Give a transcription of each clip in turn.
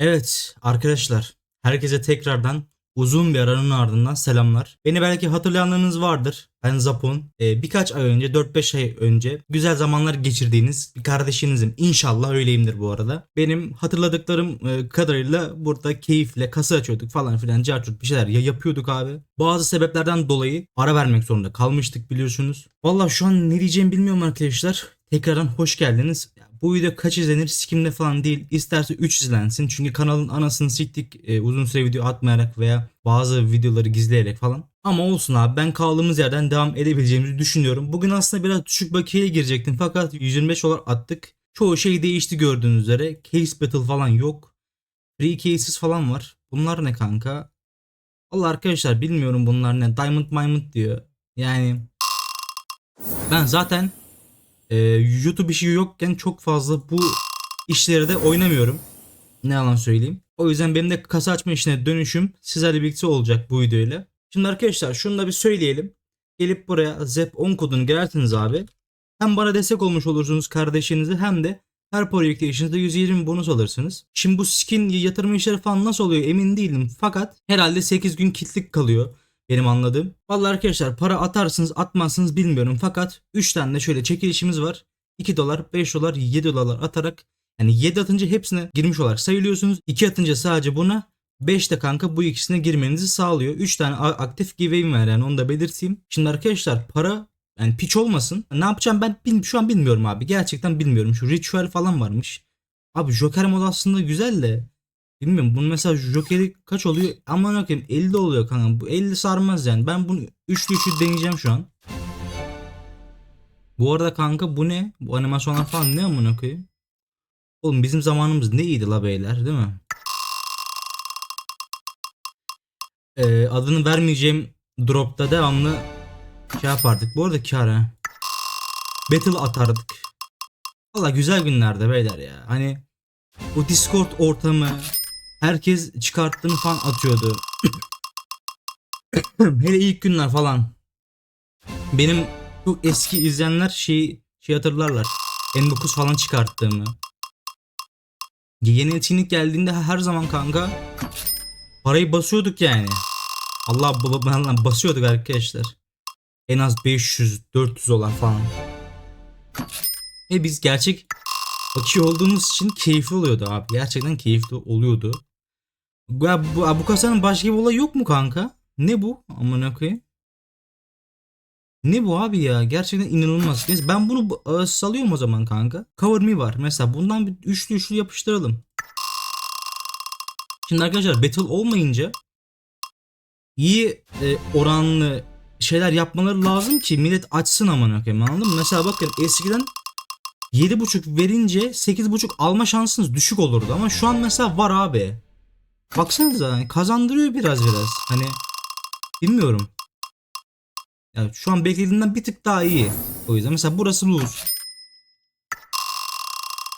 Evet arkadaşlar herkese tekrardan uzun bir aranın ardından selamlar. Beni belki hatırlayanlarınız vardır. Ben Zapon. Ee, birkaç ay önce 4-5 ay önce güzel zamanlar geçirdiğiniz bir kardeşinizim. İnşallah öyleyimdir bu arada. Benim hatırladıklarım e, kadarıyla burada keyifle kasa açıyorduk falan filan carçurt bir şeyler ya yapıyorduk abi. Bazı sebeplerden dolayı ara vermek zorunda kalmıştık biliyorsunuz. Valla şu an ne diyeceğimi bilmiyorum arkadaşlar. Tekrardan hoş geldiniz. Bu video kaç izlenir sikimde falan değil. İsterse 3 izlensin. Çünkü kanalın anasını siktik e, uzun süre video atmayarak veya bazı videoları gizleyerek falan. Ama olsun abi ben kaldığımız yerden devam edebileceğimizi düşünüyorum. Bugün aslında biraz düşük bakiyeye girecektim fakat 125 dolar attık. Çoğu şey değişti gördüğünüz üzere. Case battle falan yok. Free cases falan var. Bunlar ne kanka? Allah arkadaşlar bilmiyorum bunlar ne. Diamond Diamond diyor. Yani ben zaten e, YouTube işi yokken çok fazla bu işleri de oynamıyorum. Ne yalan söyleyeyim. O yüzden benim de kasa açma işine dönüşüm sizlerle birlikte olacak bu videoyla. Şimdi arkadaşlar şunu da bir söyleyelim. Gelip buraya ZEP10 kodunu girersiniz abi. Hem bana destek olmuş olursunuz kardeşinize hem de her projekte işinizde 120 bonus alırsınız. Şimdi bu skin yatırım işleri falan nasıl oluyor emin değilim. Fakat herhalde 8 gün kitlik kalıyor benim anladığım. Vallahi arkadaşlar para atarsınız atmazsınız bilmiyorum. Fakat 3 tane de şöyle çekilişimiz var. 2 dolar, 5 dolar, 7 dolar atarak yani 7 atınca hepsine girmiş olarak sayılıyorsunuz. 2 atınca sadece buna 5 de kanka bu ikisine girmenizi sağlıyor. 3 tane aktif giveaway'im var yani onu da belirteyim. Şimdi arkadaşlar para yani piç olmasın. Ne yapacağım ben bil- şu an bilmiyorum abi. Gerçekten bilmiyorum. Şu ritual falan varmış. Abi Joker modu aslında güzel de Bilmiyorum bunun mesela Joker'i kaç oluyor? Aman okuyayım 50 oluyor kanka. Bu 50 sarmaz yani. Ben bunu üçlü üçlü deneyeceğim şu an. Bu arada kanka bu ne? Bu animasyonlar falan ne amına koyayım? Oğlum bizim zamanımız ne iyiydi la beyler değil mi? Ee, adını vermeyeceğim dropta devamlı şey yapardık. Bu arada kar ha. Battle atardık. Valla güzel günlerde beyler ya. Hani o Discord ortamı herkes çıkarttığını falan atıyordu. Hele ilk günler falan. Benim çok eski izleyenler şey şey hatırlarlar. N9 falan çıkarttığımı. Yeni etkinlik geldiğinde her zaman kanka parayı basıyorduk yani. Allah Allah basıyorduk arkadaşlar. En az 500 400 dolar falan. Ve biz gerçek Bakıyor olduğumuz için keyifli oluyordu abi. Gerçekten keyifli oluyordu. Ya bu, bu kasanın başka bir olayı yok mu kanka? Ne bu? Amına koyayım. Ne bu abi ya? Gerçekten inanılmaz. Neyse ben bunu e, salıyorum o zaman kanka. Cover me var. Mesela bundan bir üçlü üçlü yapıştıralım. Şimdi arkadaşlar battle olmayınca iyi e, oranlı şeyler yapmaları lazım ki millet açsın amına koyayım anladın mı? Mesela bakın eskiden 7.5 verince 8.5 alma şansınız düşük olurdu ama şu an mesela var abi. Baksanıza hani kazandırıyor biraz biraz. Hani bilmiyorum. Ya şu an beklediğimden bir tık daha iyi. O yüzden mesela burası lose.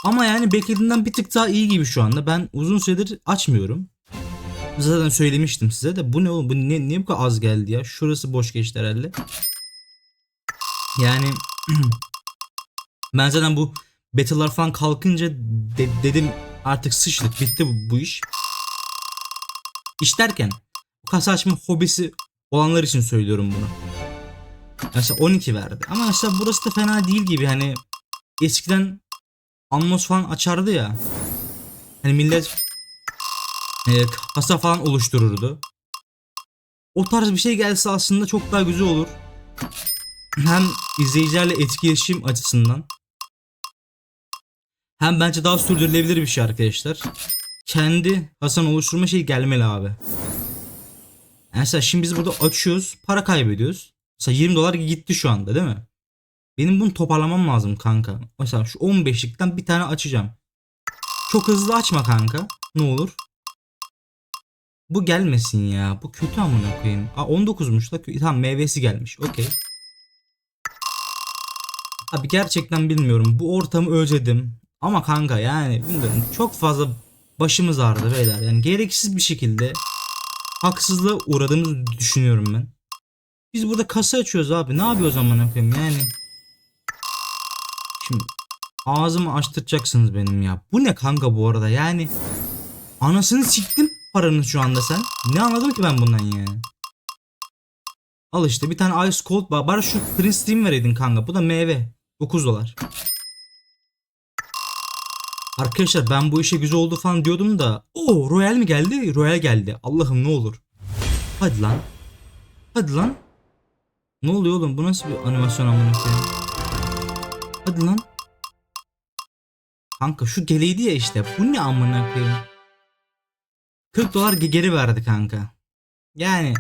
Ama yani beklediğimden bir tık daha iyi gibi şu anda. Ben uzun süredir açmıyorum. Zaten söylemiştim size de. Bu ne oğlum? Bu ne, niye bu kadar az geldi ya? Şurası boş geçti herhalde. Yani Ben zaten bu battle'lar falan kalkınca de- dedim artık sıçtık bitti bu, bu iş. İş derken bu kasa açma hobisi olanlar için söylüyorum bunu. Mesela 12 verdi. Ama mesela burası da fena değil gibi hani eskiden Anmos falan açardı ya. Hani millet e, kasa falan oluştururdu. O tarz bir şey gelse aslında çok daha güzel olur. Hem izleyicilerle etkileşim açısından hem bence daha sürdürülebilir bir şey arkadaşlar. Kendi Hasan oluşturma şeyi gelmeli abi. Yani mesela şimdi biz burada açıyoruz. Para kaybediyoruz. Mesela 20 dolar gitti şu anda değil mi? Benim bunu toparlamam lazım kanka. Mesela şu 15'likten bir tane açacağım. Çok hızlı açma kanka. Ne olur. Bu gelmesin ya. Bu kötü amına koyayım. Aa 19'muş da. Tamam meyvesi gelmiş. Okey. Abi gerçekten bilmiyorum. Bu ortamı özledim. Ama kanka yani bilmiyorum. Çok fazla başımız ağrıdı beyler. Yani gereksiz bir şekilde haksızlığa uğradığımızı düşünüyorum ben. Biz burada kasa açıyoruz abi. Ne yapıyoruz amına koyayım yani. Şimdi ağzımı açtıracaksınız benim ya. Bu ne kanka bu arada yani. Anasını siktim paranın şu anda sen. Ne anladım ki ben bundan yani? Al işte bir tane Ice Cold var. Bari şu Free Steam vereydin kanka. Bu da meyve. 9 dolar. Arkadaşlar ben bu işe güzel oldu falan diyordum da. Oo Royal mi geldi? Royal geldi. Allah'ım ne olur. Hadi lan. Hadi lan. Ne oluyor oğlum? Bu nasıl bir animasyon amına koyayım? Hadi lan. Kanka şu geleydi ya işte. Bu ne amına koyayım? 40 dolar ge- geri verdi kanka. Yani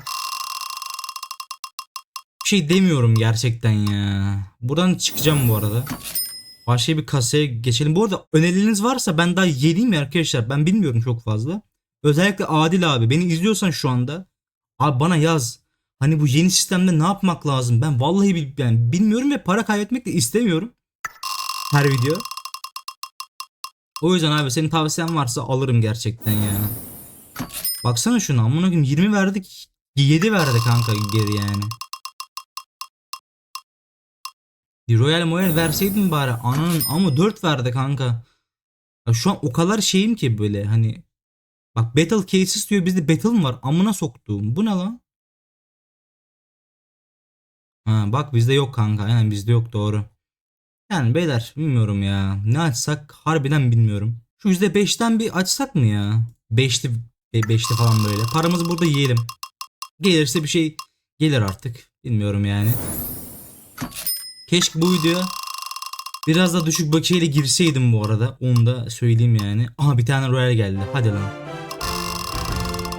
bir şey demiyorum gerçekten ya. Buradan çıkacağım bu arada. Başka bir kasaya geçelim. Bu arada önerileriniz varsa ben daha yeniyim ya arkadaşlar. Ben bilmiyorum çok fazla. Özellikle Adil abi beni izliyorsan şu anda abi bana yaz. Hani bu yeni sistemde ne yapmak lazım? Ben vallahi bil- yani bilmiyorum ve para kaybetmek de istemiyorum. Her video. O yüzden abi senin tavsiyen varsa alırım gerçekten ya. Baksana şuna amına koyayım 20 verdik 7 verdi kanka geri yani. Royal Moyal verseydin bari ananın ama 4 verdi kanka. Ya şu an o kadar şeyim ki böyle hani bak Battle Cases diyor bizde Battle mı var amına soktuğum bu ne lan? Ha bak bizde yok kanka aynen bizde yok doğru. Yani beyler bilmiyorum ya ne açsak harbiden bilmiyorum. Şu %5'ten bir açsak mı ya? 5'li 5'li falan böyle. Paramızı burada yiyelim. Gelirse bir şey gelir artık. Bilmiyorum yani. Keşke bu videoya biraz da düşük bakiyeyle girseydim bu arada. Onu da söyleyeyim yani. Aha bir tane Royal geldi. Hadi lan.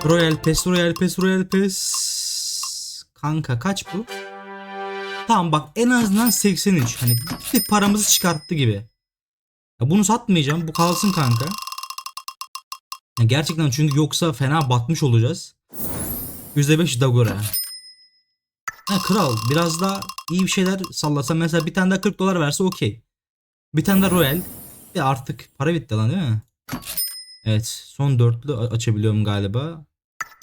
Royal Pass, Royal Pass, Royal Pass. Kanka kaç bu? Tamam bak en azından 83. Hani bir paramızı çıkarttı gibi. Ya bunu satmayacağım. Bu kalsın kanka. Ya gerçekten çünkü yoksa fena batmış olacağız. %5 Dagora. Ha kral biraz daha iyi bir şeyler sallasa mesela bir tane daha 40 dolar verse okey. Bir tane de Royal. Ya artık para bitti lan değil mi? Evet son dörtlü açabiliyorum galiba.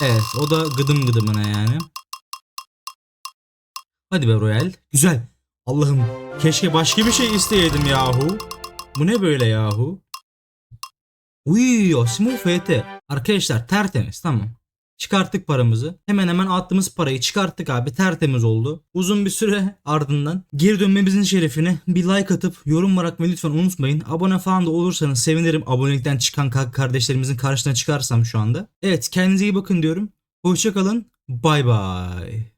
Evet o da gıdım gıdımına yani. Hadi be Royal. Güzel. Allah'ım keşke başka bir şey isteyeydim yahu. Bu ne böyle yahu? Uy Osimo FT. Arkadaşlar tertemiz tamam. Çıkarttık paramızı. Hemen hemen attığımız parayı çıkarttık abi. Tertemiz oldu. Uzun bir süre ardından geri dönmemizin şerefine bir like atıp yorum bırakmayı lütfen unutmayın. Abone falan da olursanız sevinirim. Abonelikten çıkan ka- kardeşlerimizin karşısına çıkarsam şu anda. Evet kendinize iyi bakın diyorum. Hoşçakalın. Bay bay.